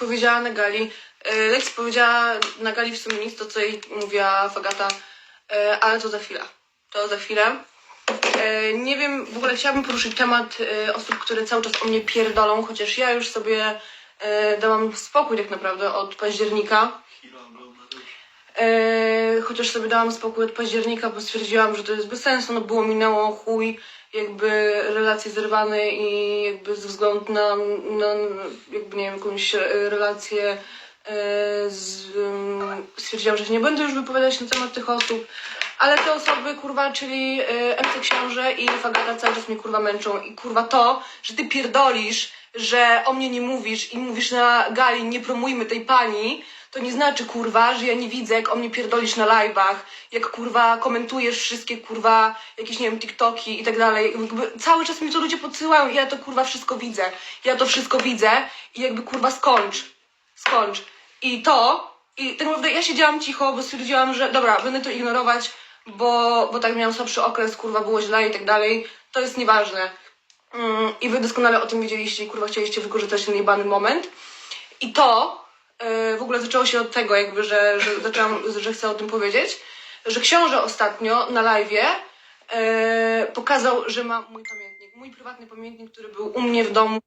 Powiedziała na gali, e, Lexi powiedziała na gali w sumie nic, to co jej mówiła Fagata, e, ale to za chwilę. To za chwilę. E, Nie wiem, w ogóle chciałabym poruszyć temat osób, które cały czas o mnie pierdolą, chociaż ja już sobie dałam spokój tak naprawdę od października. Chociaż sobie dałam spokój od października, bo stwierdziłam, że to jest bez sensu, no było, minęło, chuj, jakby relacje zerwane i jakby ze względu na, na jakby nie wiem, jakąś e, relację e, z, stwierdziłam, że się nie będę już wypowiadać na temat tych osób, ale te osoby, kurwa, czyli e, MC Książę i Fagata cały czas mnie, kurwa, męczą i kurwa to, że ty pierdolisz, że o mnie nie mówisz i mówisz na gali, nie promujmy tej pani, to nie znaczy, kurwa, że ja nie widzę, jak o mnie pierdolisz na live'ach, jak, kurwa, komentujesz wszystkie, kurwa, jakieś, nie wiem, TikToki i tak dalej. Cały czas mi to ludzie podsyłają i ja to, kurwa, wszystko widzę. Ja to wszystko widzę i jakby, kurwa, skończ. Skończ. I to, i tak naprawdę ja siedziałam cicho, bo stwierdziłam, że dobra, będę to ignorować, bo, bo tak miałam słabszy okres, kurwa, było źle i tak dalej. To jest nieważne. Mm, I wy doskonale o tym wiedzieliście i kurwa chcieliście wykorzystać ten jebany moment. I to w ogóle zaczęło się od tego, jakby, że, że zaczęłam, że chcę o tym powiedzieć, że książę ostatnio na live'ie e, pokazał, że ma mój pamiętnik, mój prywatny pamiętnik, który był u mnie w domu.